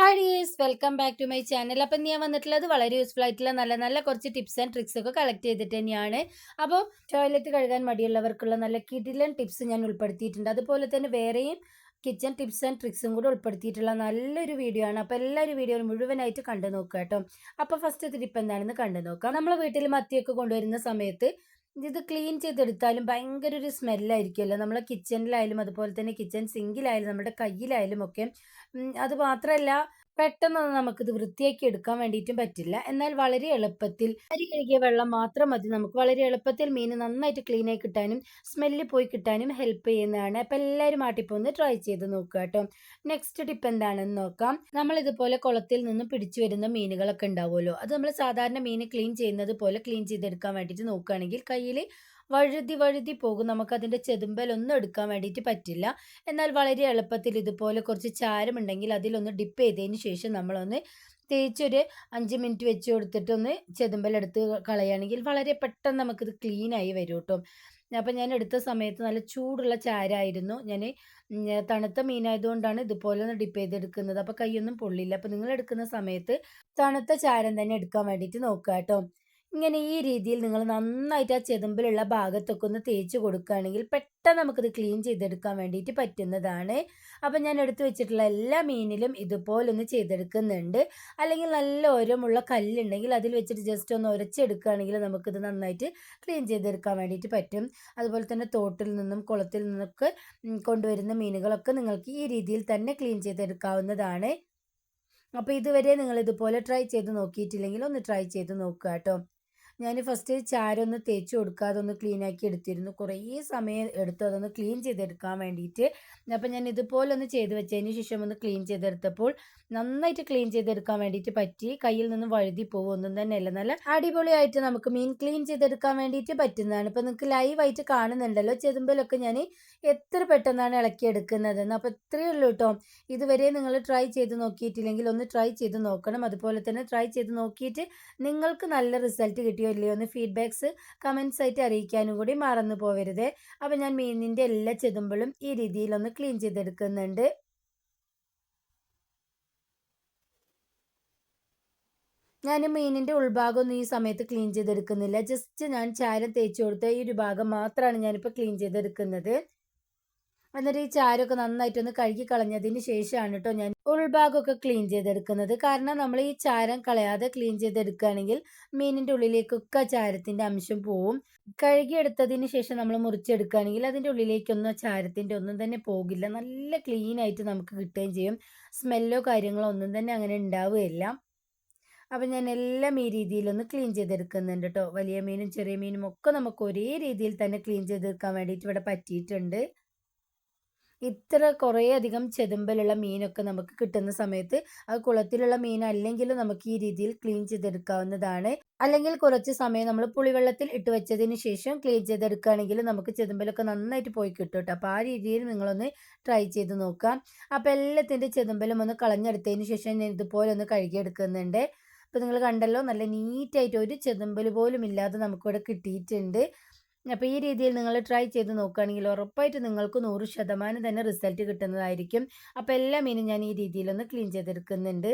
Hi dears welcome back to my channel അപ്പം ഞാൻ വന്നിട്ടുള്ളത് വളരെ യൂസ്ഫുൾ ആയിട്ടുള്ള നല്ല നല്ല കുറച്ച് ടിപ്സ് ആൻഡ് ട്രിക്സ് ഒക്കെ കളക്ട് ചെയ്തിട്ട് തന്നെയാണ്. അപ്പോൾ ടോയ്ലറ്റ് കഴുകാൻ മടിയുള്ളവർക്കുള്ള നല്ല കിടിലൻ ടിപ്സ് ഞാൻ ഉൾപ്പെടുത്തിയിട്ടുണ്ട്. അതുപോലെ തന്നെ വേറെയും കിച്ചൺ ടിപ്സ് ആൻഡ് ട്രിക്സും കൂടെ ഉൾപ്പെടുത്തിയിട്ടുള്ള നല്ലൊരു വീഡിയോ ആണ്. അപ്പോൾ എല്ലാവരും വീഡിയോ മുഴുവനായിട്ട് കണ്ടു നോക്കുക കേട്ടോ അപ്പോൾ ഫസ്റ്റ് ടിപ്പ് എന്താണെന്ന് കണ്ടു നോക്കാം നമ്മൾ വീട്ടിൽ മത്തിയൊക്കെ കൊണ്ടുവരുന്ന സമയത്ത് ഇത് ക്ലീൻ ചെയ്തെടുത്താലും ഭയങ്കര ഒരു സ്മെല്ലായിരിക്കുമല്ലോ നമ്മളെ കിച്ചണിലായാലും അതുപോലെ തന്നെ കിച്ചൺ സിങ്കിലായാലും നമ്മുടെ കയ്യിലായാലും ഒക്കെ. അത് മാത്രമല്ല പെട്ടെന്നൊന്നും നമുക്കിത് വൃത്തിയാക്കി എടുക്കാൻ വേണ്ടിയിട്ടും പറ്റില്ല. എന്നാൽ വളരെ എളുപ്പത്തിൽ അരി കഴുകിയ വെള്ളം മാത്രം മതി. നമുക്ക് വളരെ എളുപ്പത്തിൽ മീൻ നന്നായിട്ട് ക്ലീൻ ആയി കിട്ടാനും സ്മെല്ല് പോയി കിട്ടാനും ഹെൽപ്പ് ചെയ്യുന്നതാണ്. അപ്പം എല്ലാവരും ആട്ടിപ്പോൾ ഒന്ന് ട്രൈ ചെയ്ത് നോക്കുക കേട്ടോ. നെക്സ്റ്റ് ടിപ്പ് എന്താണെന്ന് നോക്കാം. നമ്മൾ ഇതുപോലെ കുളത്തിൽ നിന്നും പിടിച്ചു വരുന്ന മീനുകളൊക്കെ ഉണ്ടാവുമല്ലോ. അത് നമ്മൾ സാധാരണ മീൻ ക്ലീൻ ചെയ്യുന്നത് പോലെ ക്ലീൻ ചെയ്തെടുക്കാൻ വേണ്ടിയിട്ട് നോക്കുകയാണെങ്കിൽ കയ്യിൽ വഴുതി വഴുതി പോകും. നമുക്ക് നമുക്കതിന്റെ ചെതുമ്പലൊന്നും എടുക്കാൻ വേണ്ടിയിട്ട് പറ്റില്ല. എന്നാൽ വളരെ എളുപ്പത്തിൽ ഇതുപോലെ കുറച്ച് ചാരമുണ്ടെങ്കിൽ അതിലൊന്ന് ഡിപ്പ് ചെയ്തതിന് ശേഷം നമ്മളൊന്ന് തേച്ചൊരു അഞ്ച് മിനിറ്റ് വെച്ച് കൊടുത്തിട്ടൊന്ന് ചെതുമ്പലെടുത്ത് കളയുകയാണെങ്കിൽ വളരെ പെട്ടെന്ന് നമുക്കിത് ക്ലീനായി വരും കേട്ടോ. അപ്പം ഞാൻ എടുത്ത സമയത്ത് നല്ല ചൂടുള്ള ചാരായിരുന്നു. ഞാൻ തണുത്ത മീനായതുകൊണ്ടാണ് ഇതുപോലെ ഒന്ന് ഡിപ്പ് ചെയ്തെടുക്കുന്നത്. അപ്പോൾ കൈയൊന്നും പൊള്ളില്ല. അപ്പോൾ നിങ്ങൾ എടുക്കുന്ന സമയത്ത് തണുത്ത ചാരം തന്നെ എടുക്കാൻ വേണ്ടിയിട്ട് നോക്കുക കേട്ടോ. ഇങ്ങനെ ഈ രീതിയിൽ നിങ്ങൾ നന്നായിട്ട് ആ ചെതുമ്പിലുള്ള ഭാഗത്തൊക്കെ ഒന്ന് തേച്ച് കൊടുക്കുകയാണെങ്കിൽ പെട്ടെന്ന് നമുക്കിത് ക്ലീൻ ചെയ്തെടുക്കാൻ വേണ്ടിയിട്ട് പറ്റുന്നതാണ്. അപ്പം ഞാൻ എടുത്തു വെച്ചിട്ടുള്ള എല്ലാ മീനിലും ഇതുപോലൊന്ന് ചെയ്തെടുക്കുന്നുണ്ട്. അല്ലെങ്കിൽ നല്ല ഓരമുള്ള കല്ലുണ്ടെങ്കിൽ അതിൽ വെച്ചിട്ട് ജസ്റ്റ് ഒന്ന് ഉരച്ചെടുക്കുകയാണെങ്കിൽ നമുക്കിത് നന്നായിട്ട് ക്ലീൻ ചെയ്തെടുക്കാൻ വേണ്ടിയിട്ട് പറ്റും. അതുപോലെ തന്നെ തോട്ടിൽ നിന്നും കുളത്തിൽ നിന്നൊക്കെ കൊണ്ടുവരുന്ന മീനുകളൊക്കെ നിങ്ങൾക്ക് ഈ രീതിയിൽ തന്നെ ക്ലീൻ ചെയ്തെടുക്കാവുന്നതാണ്. അപ്പോൾ ഇതുവരെ നിങ്ങൾ ഇതുപോലെ ട്രൈ ചെയ്ത് നോക്കിയിട്ടില്ലെങ്കിൽ ഒന്ന് ട്രൈ ചെയ്ത് നോക്കുക കേട്ടോ. ഞാൻ ഫസ്റ്റ് ചാരൊന്ന് തേച്ച് കൊടുക്കാതെ ഒന്ന് ക്ലീൻ ആക്കി എടുത്തിരുന്നു. കുറേ സമയം എടുത്തു അതൊന്ന് ക്ലീൻ ചെയ്തെടുക്കാൻ വേണ്ടിയിട്ട് അപ്പം ഞാൻ ഇതുപോലെ ഒന്ന് ചെയ്ത് വെച്ചതിന് ശേഷം ഒന്ന് ക്ലീൻ ചെയ്തെടുത്തപ്പോൾ നന്നായിട്ട് ക്ലീൻ ചെയ്തെടുക്കാൻ വേണ്ടിയിട്ട് പറ്റി. കയ്യിൽ നിന്ന് വഴുതി പോകും ഒന്നും തന്നെ അല്ല. നല്ല അടിപൊളിയായിട്ട് നമുക്ക് മീൻ ക്ലീൻ ചെയ്തെടുക്കാൻ വേണ്ടിയിട്ട് പറ്റുന്നതാണ്. ഇപ്പം നിങ്ങൾക്ക് ലൈവായിട്ട് കാണുന്നുണ്ടല്ലോ. ചെതുമ്പലൊക്കെ ഞാൻ എത്ര പെട്ടെന്നാണ് ഇളക്കിയെടുക്കുന്നതെന്ന്. അപ്പോൾ ഇത്രയേ ഉള്ളൂ കേട്ടോ ഇതുവരെ നിങ്ങൾ ട്രൈ ചെയ്ത് നോക്കിയിട്ടില്ലെങ്കിൽ ഒന്ന് ട്രൈ ചെയ്ത് നോക്കണം. അതുപോലെ തന്നെ ട്രൈ ചെയ്ത് നോക്കിയിട്ട് നിങ്ങൾക്ക് നല്ല റിസൾട്ട് കിട്ടിയോ ഇല്ലയോ ഒന്ന് ഫീഡ്ബാക്ക്സ് കമൻസ് ആയിട്ട് അറിയിക്കാനും കൂടി മറന്നു പോവരുത്. അപ്പോൾ ഞാൻ മീനിന്റെ എല്ലാ ചെതുമ്പളും ഈ രീതിയിലൊന്ന് ക്ലീൻ ചെയ്തെടുക്കുന്നുണ്ട്. ഞാൻ മീനിന്റെ ഉൾഭാഗമൊന്നും ഈ സമയത്ത് ക്ലീൻ ചെയ്തെടുക്കുന്നില്ല. ജസ്റ്റ് ഞാൻ ചാരം തേച്ച് കൊടുത്ത ഈ ഒരു ഭാഗം മാത്രമാണ് ഞാനിപ്പോൾ ക്ലീൻ ചെയ്തെടുക്കുന്നത്. എന്നിട്ട് ഈ ചാരമൊക്കെ നന്നായിട്ടൊന്ന് കഴുകി കളഞ്ഞതിന് ശേഷമാണ് കേട്ടോ ഞാൻ ഉൾഭാഗമൊക്കെ ക്ലീൻ ചെയ്തെടുക്കുന്നത്. കാരണം നമ്മൾ ഈ ചാരം കളയാതെ ക്ലീൻ ചെയ്തെടുക്കുകയാണെങ്കിൽ മീനിന്റെ ഉള്ളിലേക്കൊക്കെ ചാരത്തിന്റെ അംശം പോവും. കഴുകിയെടുത്തതിന് ശേഷം നമ്മൾ മുറിച്ചെടുക്കുകയാണെങ്കിൽ അതിന്റെ ഉള്ളിലേക്കൊന്നും ചാരത്തിന്റെ ഒന്നും തന്നെ പോകില്ല. നല്ല ക്ലീൻ ആയിട്ട് നമുക്ക് കിട്ടുകയും ചെയ്യും. സ്മെല്ലോ കാര്യങ്ങളോ ഒന്നും തന്നെ അങ്ങനെ ഉണ്ടാവുകയില്ല. അപ്പം ഞാൻ എല്ലാം ഈ രീതിയിലൊന്ന് ക്ലീൻ ചെയ്തെടുക്കുന്നുണ്ട് കേട്ടോ വലിയ മീനും ചെറിയ മീനും ഒക്കെ നമുക്ക് ഒരേ രീതിയിൽ തന്നെ ക്ലീൻ ചെയ്തെടുക്കാൻ വേണ്ടിയിട്ട് ഇവിടെ പറ്റിയിട്ടുണ്ട്. ഇത്ര കുറേ അധികം ചെതുമ്പലുള്ള മീനൊക്കെ നമുക്ക് കിട്ടുന്ന സമയത്ത് ആ കുളത്തിലുള്ള മീൻ അല്ലെങ്കിലും നമുക്ക് ഈ രീതിയിൽ ക്ലീൻ ചെയ്തെടുക്കാവുന്നതാണ്. അല്ലെങ്കിൽ കുറച്ച് സമയം നമ്മൾ പുളിവെള്ളത്തിൽ ഇട്ട് വെച്ചതിന് ശേഷം ക്ലീൻ ചെയ്തെടുക്കുകയാണെങ്കിൽ നമുക്ക് ചെതുമ്പലൊക്കെ നന്നായിട്ട് പോയി കിട്ടും കേട്ടോ. അപ്പോൾ ആ രീതിയിൽ നിങ്ങളൊന്ന് ട്രൈ ചെയ്ത് നോക്കാം. അപ്പോൾ എല്ലാത്തിന്റെ ചെതുമ്പലും ഒന്ന് കളഞ്ഞെടുത്തതിന് ശേഷം ഞാൻ ഇതുപോലെ ഒന്ന് കഴുകിയെടുക്കുന്നുണ്ട്. അപ്പോൾ നിങ്ങൾ കണ്ടല്ലോ നല്ല നീറ്റായിട്ട് ഒരു ചെതുമ്പൽ പോലും ഇല്ലാതെ നമുക്കിവിടെ കിട്ടിയിട്ടുണ്ട്. അപ്പോൾ ഈ രീതിയിൽ നിങ്ങൾ ട്രൈ ചെയ്ത് നോക്കുകയാണെങ്കിൽ ഉറപ്പായിട്ട് നിങ്ങൾക്ക് നൂറ് ശതമാനം തന്നെ റിസൾട്ട് കിട്ടുന്നതായിരിക്കും. അപ്പോൾ എല്ലാ മീനും ഞാൻ ഈ രീതിയിലൊന്ന് ക്ലീൻ ചെയ്തെടുക്കുന്നുണ്ട്.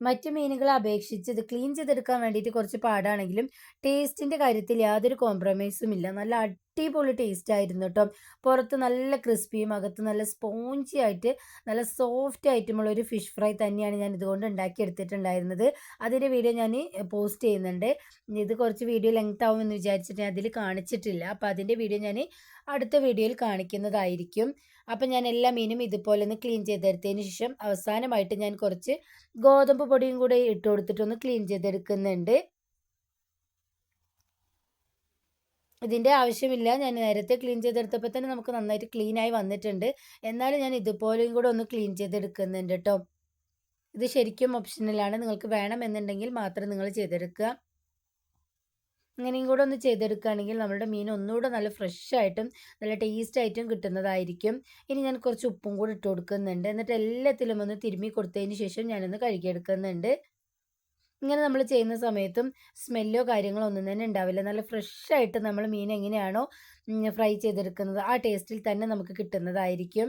മറ്റു മീനുകളെ അപേക്ഷിച്ച് ഇത് ക്ലീൻ ചെയ്തെടുക്കാൻ വേണ്ടിയിട്ട് കുറച്ച് പാടാണെങ്കിലും ടേസ്റ്റിന്റെ കാര്യത്തിൽ യാതൊരു കോംപ്രമൈസും ഇല്ല. നല്ല അടിപൊളി ടേസ്റ്റ് ആയിരുന്നു കേട്ടോ പുറത്ത് നല്ല ക്രിസ്പിയും അകത്ത് നല്ല സ്പോഞ്ചി ആയിട്ട് നല്ല സോഫ്റ്റ് ആയിട്ടുമുള്ള ഒരു ഫിഷ് ഫ്രൈ തന്നെയാണ് ഞാൻ ഇതുകൊണ്ട് ഉണ്ടാക്കിയെടുത്തിട്ടുണ്ടായിരുന്നത്. അതിന്റെ വീഡിയോ ഞാൻ പോസ്റ്റ് ചെയ്യുന്നുണ്ട്. ഇത് കുറച്ച് വീഡിയോ ലെങ്ത് ആവുമെന്ന് വിചാരിച്ചിട്ട് ഞാൻ അതിൽ കാണിച്ചിട്ടില്ല. അപ്പോൾ അതിന്റെ വീഡിയോ ഞാൻ അടുത്ത വീഡിയോയിൽ കാണിക്കുന്നതായിരിക്കും. അപ്പം ഞാൻ എല്ലാ മീനും ഇതുപോലെ ഒന്ന് ക്ലീൻ ചെയ്തെടുത്തതിന് ശേഷം അവസാനമായിട്ട് ഞാൻ കുറച്ച് ഗോതമ്പ് പൊടിയും കൂടെ ഇട്ട് കൊടുത്തിട്ടൊന്ന് ക്ലീൻ ചെയ്തെടുക്കുന്നുണ്ട്. ഇതിന്റെ ആവശ്യമില്ല. ഞാൻ നേരത്തെ ക്ലീൻ ചെയ്തെടുത്തപ്പോൾ തന്നെ നമുക്ക് നന്നായിട്ട് ക്ലീനായി വന്നിട്ടുണ്ട്. എന്നാലും ഞാൻ ഇതുപോലെയും കൂടെ ഒന്ന് ക്ലീൻ ചെയ്തെടുക്കുന്നുണ്ട് കേട്ടോ ഇത് ശരിക്കും ഓപ്ഷനലാണ് നിങ്ങൾക്ക് വേണമെന്നുണ്ടെങ്കിൽ മാത്രം നിങ്ങൾ ചെയ്തെടുക്കുക. ഇങ്ങനെയും കൂടെ ഒന്ന് ചെയ്തെടുക്കുകയാണെങ്കിൽ നമ്മുടെ മീൻ ഒന്നുകൂടെ നല്ല ഫ്രഷ് ആയിട്ടും നല്ല ടേസ്റ്റ് ആയിട്ടും കിട്ടുന്നതായിരിക്കും. ഇനി ഞാൻ കുറച്ച് ഉപ്പും കൂടെ ഇട്ട് കൊടുക്കുന്നുണ്ട്. എന്നിട്ട് എല്ലാത്തിലും ഒന്ന് തിരുമ്മി കൊടുത്തതിന് ശേഷം ഞാനൊന്ന് കഴുകിയെടുക്കുന്നുണ്ട്. ഇങ്ങനെ നമ്മൾ ചെയ്യുന്ന സമയത്തും സ്മെല്ലോ കാര്യങ്ങളോ ഒന്നും തന്നെ ഉണ്ടാവില്ല. നല്ല ഫ്രഷ് ആയിട്ട് നമ്മൾ മീൻ എങ്ങനെയാണോ ഫ്രൈ ചെയ്തെടുക്കുന്നത് ആ ടേസ്റ്റിൽ തന്നെ നമുക്ക് കിട്ടുന്നതായിരിക്കും.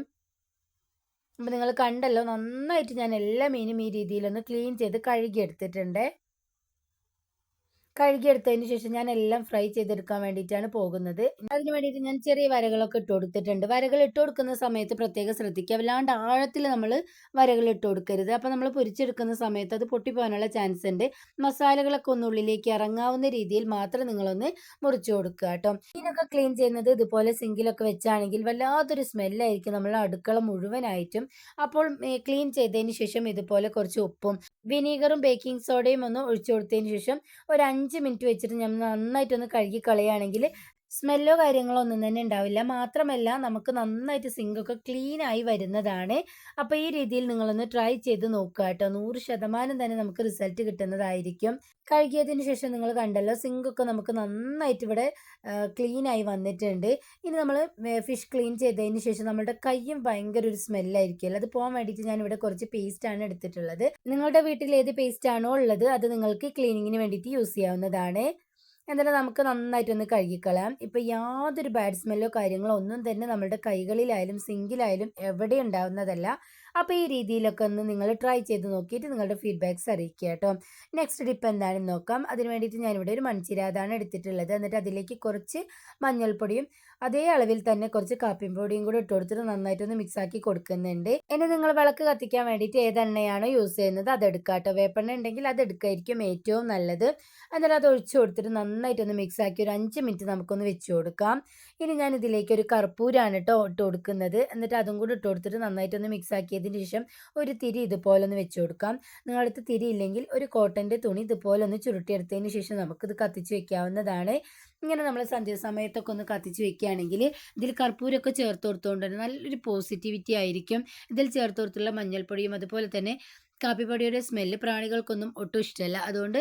അപ്പം നിങ്ങൾ കണ്ടല്ലോ നന്നായിട്ട് ഞാൻ എല്ലാ മീനും ഈ രീതിയിലൊന്ന് ക്ലീൻ ചെയ്ത് കഴുകിയെടുത്തിട്ടുണ്ട്. കഴുകിയെടുത്തതിന് ശേഷം ഞാൻ എല്ലാം ഫ്രൈ ചെയ്തെടുക്കാൻ വേണ്ടിയിട്ടാണ് പോകുന്നത്. അതിന് വേണ്ടിയിട്ട് ഞാൻ ചെറിയ വരകളൊക്കെ ഇട്ട് കൊടുത്തിട്ടുണ്ട്. വരകൾ ഇട്ട് കൊടുക്കുന്ന സമയത്ത് പ്രത്യേകം ശ്രദ്ധിക്കുക. വല്ലാണ്ട് ആഴത്തിൽ നമ്മൾ വരകൾ ഇട്ട് കൊടുക്കരുത്. അപ്പോൾ നമ്മൾ പൊരിച്ചെടുക്കുന്ന സമയത്ത് അത് പൊട്ടിപ്പോകാനുള്ള ചാൻസ് ഉണ്ട്. മസാലകളൊക്കെ ഒന്ന് ഉള്ളിലേക്ക് ഇറങ്ങാവുന്ന രീതിയിൽ മാത്രം നിങ്ങളൊന്ന് മുറിച്ചു കൊടുക്കുക കേട്ടോ. ഇതിനൊക്കെ ക്ലീൻ ചെയ്യുന്നത് ഇതുപോലെ സിങ്കിലൊക്കെ വെച്ചാണെങ്കിൽ വല്ലാത്തൊരു സ്മെല്ലായിരിക്കും നമ്മൾ അടുക്കള മുഴുവനായിട്ടും. അപ്പോൾ ക്ലീൻ ചെയ്തതിന് ശേഷം ഇതുപോലെ കുറച്ച് ഉപ്പും വിനീഗറും ബേക്കിംഗ് സോഡയും ഒന്ന് ഒഴിച്ചു കൊടുത്തതിന് ശേഷം ഒരു അഞ്ച് മിനിറ്റ് വെച്ചിട്ട് നമ്മൾ നന്നായിട്ടൊന്ന് കഴുകി കളയുകയാണെങ്കിൽ സ്മെല്ലോ കാര്യങ്ങളോ ഒന്നും തന്നെ ഉണ്ടാവില്ല. മാത്രമല്ല നമുക്ക് നന്നായിട്ട് സിങ്കൊക്കെ ക്ലീൻ ആയി വരുന്നതാണ്. അപ്പോൾ ഈ രീതിയിൽ നിങ്ങളൊന്ന് ട്രൈ ചെയ്ത് നോക്കുക കേട്ടോ. നൂറ് ശതമാനം തന്നെ നമുക്ക് റിസൾട്ട് കിട്ടുന്നതായിരിക്കും. കഴുകിയതിന് ശേഷം നിങ്ങൾ കണ്ടല്ലോ സിങ്കൊക്കെ നമുക്ക് നന്നായിട്ട് ഇവിടെ ക്ലീൻ ആയി വന്നിട്ടുണ്ട്. ഇനി നമ്മൾ ഫിഷ് ക്ലീൻ ചെയ്തതിന് ശേഷം നമ്മുടെ കൈയും ഭയങ്കര ഒരു സ്മെല്ലായിരിക്കുമല്ലോ അത് പോകാൻ വേണ്ടിയിട്ട് ഞാൻ ഇവിടെ കുറച്ച് പേസ്റ്റ് ആണ് എടുത്തിട്ടുള്ളത്. നിങ്ങളുടെ വീട്ടിൽ ഏത് പേസ്റ്റ് ആണോ ഉള്ളത് അത് നിങ്ങൾക്ക് ക്ലീനിങ്ങിന് വേണ്ടിയിട്ട് യൂസ് ചെയ്യാവുന്നതാണ്. എന്നിട്ട് നമുക്ക് നന്നായിട്ടൊന്ന് കഴുകിക്കളയാം. ഇപ്പം യാതൊരു ബാഡ് സ്മെല്ലോ കാര്യങ്ങളോ ഒന്നും തന്നെ നമ്മുടെ കൈകളിലായാലും സിങ്കിലായാലും എവിടെ ഉണ്ടാവുന്നതല്ല. അപ്പോൾ ഈ രീതിയിലൊക്കെ ഒന്ന് നിങ്ങൾ ട്രൈ ചെയ്ത് നോക്കിയിട്ട് നിങ്ങളുടെ ഫീഡ്ബാക്ക്സ് അറിയിക്കുക കേട്ടോ. നെക്സ്റ്റ് ടിപ്പ് എന്താണെന്ന് നോക്കാം. അതിന് വേണ്ടിയിട്ട് ഞാനിവിടെ ഒരു മൺചിരാതാണ് എടുത്തിട്ടുള്ളത്. എന്നിട്ട് അതിലേക്ക് കുറച്ച് മഞ്ഞൾപ്പൊടിയും അതേ അളവിൽ തന്നെ കുറച്ച് കാപ്പിയും പൊടിയും കൂടി ഇട്ട് കൊടുത്തിട്ട് നന്നായിട്ടൊന്ന് മിക്സ് ആക്കി കൊടുക്കുന്നുണ്ട്. ഇനി നിങ്ങൾ വിളക്ക് കത്തിക്കാൻ വേണ്ടിയിട്ട് ഏത് എണ്ണയാണോ യൂസ് ചെയ്യുന്നത് അത് എടുക്കുക കേട്ടോ വേപ്പെണ്ണ ഉണ്ടെങ്കിൽ അത് എടുക്കായിരിക്കും ഏറ്റവും നല്ലത്. എന്നിട്ട് അത് ഒഴിച്ചു കൊടുത്തിട്ട് നന്നായിട്ടൊന്ന് മിക്സ് ആക്കി ഒരു അഞ്ച് മിനിറ്റ് നമുക്കൊന്ന് വെച്ച് കൊടുക്കാം. ഇനി ഞാൻ ഇതിലേക്ക് ഒരു കർപ്പൂരാണ് കേട്ടോ ഇട്ട് കൊടുക്കുന്നത്. എന്നിട്ട് അതും കൂടി ഇട്ട് കൊടുത്തിട്ട് നന്നായിട്ടൊന്ന് മിക്സ് ആക്കിയതിന് ശേഷം ഒരു തിരി ഇതുപോലെ ഒന്ന് വെച്ച് കൊടുക്കാം. നിങ്ങളടുത്ത് തിരി ഇല്ലെങ്കിൽ ഒരു കോട്ടന്റെ തുണി ഇതുപോലെ ഒന്ന് ചുരുട്ടിയെടുത്തതിന് ശേഷം നമുക്കിത് കത്തിച്ച് വെക്കാവുന്നതാണ്. ഇങ്ങനെ നമ്മൾ സന്ധ്യാസമയത്തൊക്കെ ഒന്ന് കത്തിച്ച് വെക്കുകയാണെങ്കിൽ ഇതിൽ കർപ്പൂരമൊക്കെ ചേർത്ത് കൊടുത്തുകൊണ്ട് തന്നെ നല്ലൊരു പോസിറ്റിവിറ്റി ആയിരിക്കും. ഇതിൽ ചേർത്ത് കൊടുത്തുള്ള മഞ്ഞൾപ്പൊടിയും അതുപോലെ തന്നെ കാപ്പിപ്പൊടിയുടെ സ്മെല്ല് പ്രാണികൾക്കൊന്നും ഒട്ടും ഇഷ്ടമല്ല. അതുകൊണ്ട്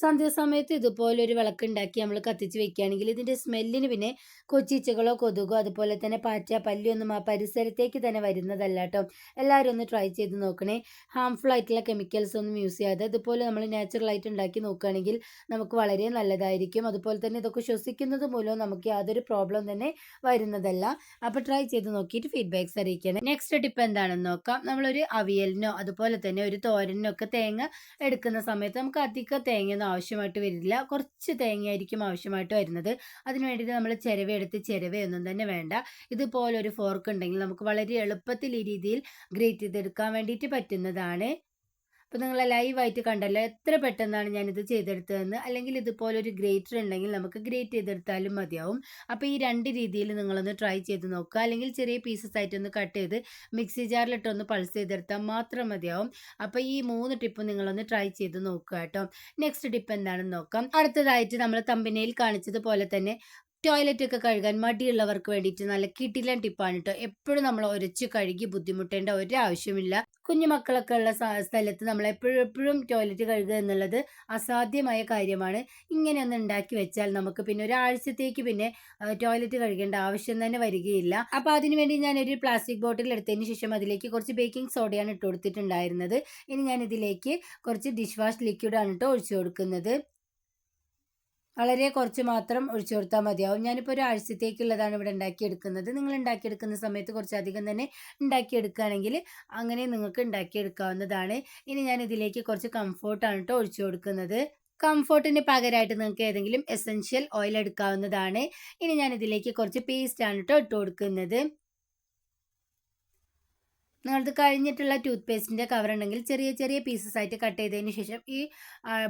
സന്ധ്യാസമയത്ത് ഇതുപോലെ ഒരു വിളക്കുണ്ടാക്കി നമ്മൾ കത്തിച്ച് വെക്കുകയാണെങ്കിൽ ഇതിന്റെ സ്മെല്ലിന് പിന്നെ കൊച്ചീച്ചകളോ കൊതുകോ അതുപോലെ തന്നെ പാറ്റ പല്ലിയൊന്നും ആ പരിസരത്തേക്ക് തന്നെ വരുന്നതല്ല കേട്ടോ. എല്ലാവരും ഒന്ന് ട്രൈ ചെയ്ത് നോക്കണേ. ഹാംഫുൾ ആയിട്ടുള്ള കെമിക്കൽസ് ഒന്നും യൂസ് ചെയ്യാതെ ഇതുപോലെ നമ്മൾ നാച്ചുറലായിട്ട് ഉണ്ടാക്കി നോക്കുകയാണെങ്കിൽ നമുക്ക് വളരെ നല്ലതായിരിക്കും. അതുപോലെ തന്നെ ഇതൊക്കെ ശ്വസിക്കുന്നത് മൂലം നമുക്ക് യാതൊരു പ്രോബ്ലം തന്നെ വരുന്നതല്ല. അപ്പോൾ ട്രൈ ചെയ്ത് നോക്കിയിട്ട് ഫീഡ്ബാക്ക്സ് അറിയിക്കണം. നെക്സ്റ്റ് ടിപ്പ് എന്താണെന്ന് നോക്കാം. നമ്മളൊരു അവിയലിനോ അതുപോലെ തന്നെ ഒരു തോരനോ ഒക്കെ തേങ്ങ എടുക്കുന്ന സമയത്ത് നമുക്ക് അധികം തേങ്ങ ഒന്നും ആവശ്യമായിട്ട് വരില്ല. കുറച്ച് തേങ്ങയായിരിക്കും ആവശ്യമായിട്ട് വരുന്നത്. അതിന് വേണ്ടിയിട്ട് നമ്മൾ ചിരവയെടുത്ത് ചിരവയൊന്നും തന്നെ വേണ്ട. ഇതുപോലൊരു ഫോർക്ക് ഉണ്ടെങ്കിൽ നമുക്ക് വളരെ എളുപ്പത്തിൽ ഈ രീതിയിൽ ഗ്രേറ്റ് ചെയ്തെടുക്കാൻ വേണ്ടിയിട്ട് പറ്റുന്നതാണ്. അപ്പോൾ നിങ്ങൾ ലൈവായിട്ട് കണ്ടല്ലോ എത്ര പെട്ടെന്നാണ് ഞാനിത് ചെയ്തെടുത്തതെന്ന്? അല്ലെങ്കിൽ ഇതുപോലൊരു ഗ്രേറ്റർ ഉണ്ടെങ്കിൽ നമുക്ക് ഗ്രേറ്റ് ചെയ്തെടുത്താലും മതിയാവും. അപ്പോൾ ഈ രണ്ട് രീതിയിൽ നിങ്ങളൊന്ന് ട്രൈ ചെയ്ത് നോക്കുക. അല്ലെങ്കിൽ ചെറിയ പീസസ് ആയിട്ടൊന്ന് കട്ട് ചെയ്ത് മിക്സി ജാറിലിട്ടൊന്ന് പൾസ് ചെയ്തെടുത്താൽ മാത്രം മതിയാവും. അപ്പോൾ ഈ മൂന്ന് ടിപ്പ് നിങ്ങളൊന്ന് ട്രൈ ചെയ്ത് നോക്കുക കേട്ടോ. നെക്സ്റ്റ് ടിപ്പ് എന്താണെന്ന് നോക്കാം. അടുത്തതായിട്ട് നമ്മൾ തമ്പിനയിൽ കാണിച്ചതുപോലെ തന്നെ ടോയ്ലറ്റ് ഒക്കെ കഴുകാൻ മടിയുള്ളവർക്ക് വേണ്ടിയിട്ട് നല്ല കിട്ടില്ല ടിപ്പാണ് കേട്ടോ എപ്പോഴും നമ്മൾ ഒരച്ച് കഴുകി ബുദ്ധിമുട്ടേണ്ട ഒരു ആവശ്യമില്ല കുഞ്ഞു മക്കളൊക്കെ ഉള്ള സ്ഥലത്ത് നമ്മൾ എപ്പോഴും എപ്പോഴും ടോയ്ലറ്റ് കഴുകുക എന്നുള്ളത് അസാധ്യമായ കാര്യമാണ്. ഇങ്ങനെ ഒന്ന് ഉണ്ടാക്കി വെച്ചാൽ നമുക്ക് പിന്നെ ഒരാഴ്ചത്തേക്ക് പിന്നെ ടോയ്ലറ്റ് കഴുകേണ്ട ആവശ്യം തന്നെ വരികയില്ല. അപ്പോൾ അതിനുവേണ്ടി ഒരു പ്ലാസ്റ്റിക് ബോട്ടിൽ എടുത്തതിന് ശേഷം അതിലേക്ക് കുറച്ച് ബേക്കിംഗ് സോഡയാണ് ഇട്ട് കൊടുത്തിട്ടുണ്ടായിരുന്നത്. ഇനി ഞാൻ ഇതിലേക്ക് കുറച്ച് ഡിഷ് വാഷ് ലിക്വിഡാണ് കേട്ടോ ഒഴിച്ചു കൊടുക്കുന്നത്. വളരെ കുറച്ച് മാത്രം ഒഴിച്ചു കൊടുത്താൽ മതിയാവും. ഞാനിപ്പോൾ ഒരു ആഴ്ചത്തേക്കുള്ളതാണ് ഇവിടെ ഉണ്ടാക്കിയെടുക്കുന്നത്. നിങ്ങൾ ഉണ്ടാക്കിയെടുക്കുന്ന സമയത്ത് കുറച്ചധികം തന്നെ ഉണ്ടാക്കിയെടുക്കുകയാണെങ്കിൽ അങ്ങനെ നിങ്ങൾക്ക് ഉണ്ടാക്കിയെടുക്കാവുന്നതാണ്. ഇനി ഞാൻ ഇതിലേക്ക് കുറച്ച് കംഫോർട്ടാണ് കേട്ടോ ഒഴിച്ചു കൊടുക്കുന്നത്. കംഫോർട്ടിന് പകരമായിട്ട് നിങ്ങൾക്ക് ഏതെങ്കിലും എസെൻഷ്യൽ ഓയിൽ എടുക്കാവുന്നതാണ്. ഇനി ഞാൻ ഇതിലേക്ക് കുറച്ച് പേസ്റ്റാണ് കേട്ടോ ഇട്ട് കൊടുക്കുന്നത്. നിങ്ങൾക്ക് കഴിഞ്ഞിട്ടുള്ള ടൂത്ത് പേസ്റ്റിന്റെ കവർ ഉണ്ടെങ്കിൽ ചെറിയ ചെറിയ പീസസ് ആയിട്ട് കട്ട് ചെയ്തതിന് ശേഷം ഈ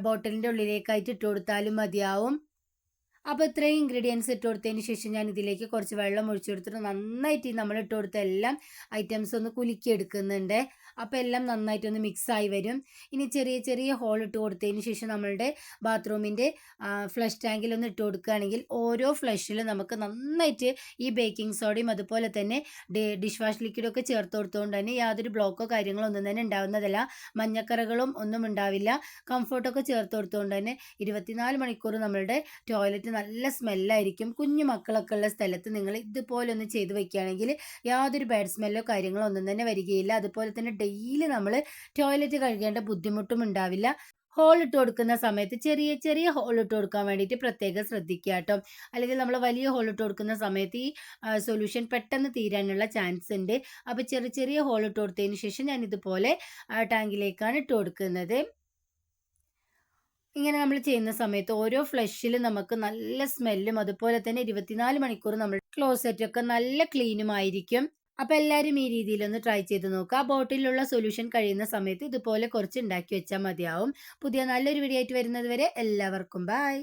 ബോട്ടിലിന്റെ ഉള്ളിലേക്കായിട്ട് ഇട്ട് കൊടുത്താലും മതിയാവും. അപ്പോൾ ഇത്രയും ഇൻഗ്രീഡിയൻസ് ഇട്ട് കൊടുത്തതിന് ശേഷം ഞാൻ ഇതിലേക്ക് കുറച്ച് വെള്ളം ഒഴിച്ചു കൊടുത്തിട്ട് നന്നായിട്ട് നമ്മൾ ഇട്ട് കൊടുത്ത എല്ലാം ഐറ്റംസ് ഒന്ന് കുലുക്കി എടുക്കുന്നുണ്ട്. അപ്പോൾ എല്ലാം നന്നായിട്ടൊന്ന് മിക്സായി വരും. ഇനി ചെറിയ ചെറിയ ഹോൾ ഇട്ട് കൊടുത്തതിന് ശേഷം നമ്മളുടെ ബാത്റൂമിന്റെ ഫ്ലഷ് ടാങ്കിൽ ഒന്ന് ഇട്ട് കൊടുക്കുകയാണെങ്കിൽ ഓരോ ഫ്ലഷിലും നമുക്ക് നന്നായിട്ട് ഈ ബേക്കിംഗ് സോഡയും അതുപോലെ തന്നെ ഡിഷ് വാഷ് ലിക്വിഡൊക്കെ ചേർത്ത് കൊടുത്തുകൊണ്ട് തന്നെ യാതൊരു ബ്ലോക്കോ കാര്യങ്ങളോ ഒന്നും തന്നെ ഉണ്ടാവുന്നതല്ല. മഞ്ഞക്കറകളും ഒന്നും ഉണ്ടാവില്ല. കംഫർട്ടൊക്കെ ചേർത്ത് കൊടുത്തുകൊണ്ട് തന്നെ ഇരുപത്തിനാല് മണിക്കൂർ നമ്മളുടെ ടോയ്ലറ്റ് നല്ല സ്മെല്ലായിരിക്കും കുഞ്ഞു മക്കളൊക്കെ ഉള്ള സ്ഥലത്ത് നിങ്ങൾ ഇതുപോലെ ഒന്ന് ചെയ്ത് വെക്കുകയാണെങ്കിൽ യാതൊരു ബാഡ് സ്മെല്ലോ കാര്യങ്ങളോ ഒന്നും തന്നെ വരികയില്ല. അതുപോലെ തന്നെ ഡെയിലി നമ്മൾ ടോയ്ലറ്റ് കഴുകേണ്ട ബുദ്ധിമുട്ടും ഉണ്ടാവില്ല. ഹോൾ ഇട്ട് കൊടുക്കുന്ന സമയത്ത് ചെറിയ ചെറിയ ഹോൾ ഇട്ട് കൊടുക്കാൻ വേണ്ടിയിട്ട് പ്രത്യേകം ശ്രദ്ധിക്കുക കേട്ടോ. അല്ലെങ്കിൽ നമ്മൾ വലിയ ഹോൾ ഇട്ട് കൊടുക്കുന്ന സമയത്ത് ഈ സൊല്യൂഷൻ പെട്ടെന്ന് തീരാനുള്ള ചാൻസ് ഉണ്ട്. അപ്പോൾ ചെറിയ ചെറിയ ഹോൾ ഇട്ട് കൊടുത്തതിന് ശേഷം ഞാൻ ഇതുപോലെ ടാങ്കിലേക്കാണ് ഇട്ട് കൊടുക്കുന്നത്. ഇങ്ങനെ നമ്മൾ ചെയ്യുന്ന സമയത്ത് ഓരോ ഫ്ലഷിലും നമുക്ക് നല്ല സ്മെല്ലും അതുപോലെ തന്നെ ഇരുപത്തിനാല് മണിക്കൂർ നമ്മൾ ക്ലോസറ്റ് ഒക്കെ നല്ല ക്ലീനുമായിരിക്കും അപ്പോൾ എല്ലാവരും ഈ രീതിയിലൊന്ന് ട്രൈ ചെയ്ത് നോക്കുക ആ ബോട്ടിലുള്ള സൊല്യൂഷൻ കഴിയുന്ന സമയത്ത് ഇതുപോലെ കുറച്ച് ഉണ്ടാക്കി വെച്ചാൽ മതിയാവും. പുതിയ നല്ലൊരു വീഡിയോ ആയിട്ട് വരുന്നത് വരെ എല്ലാവർക്കും ബൈ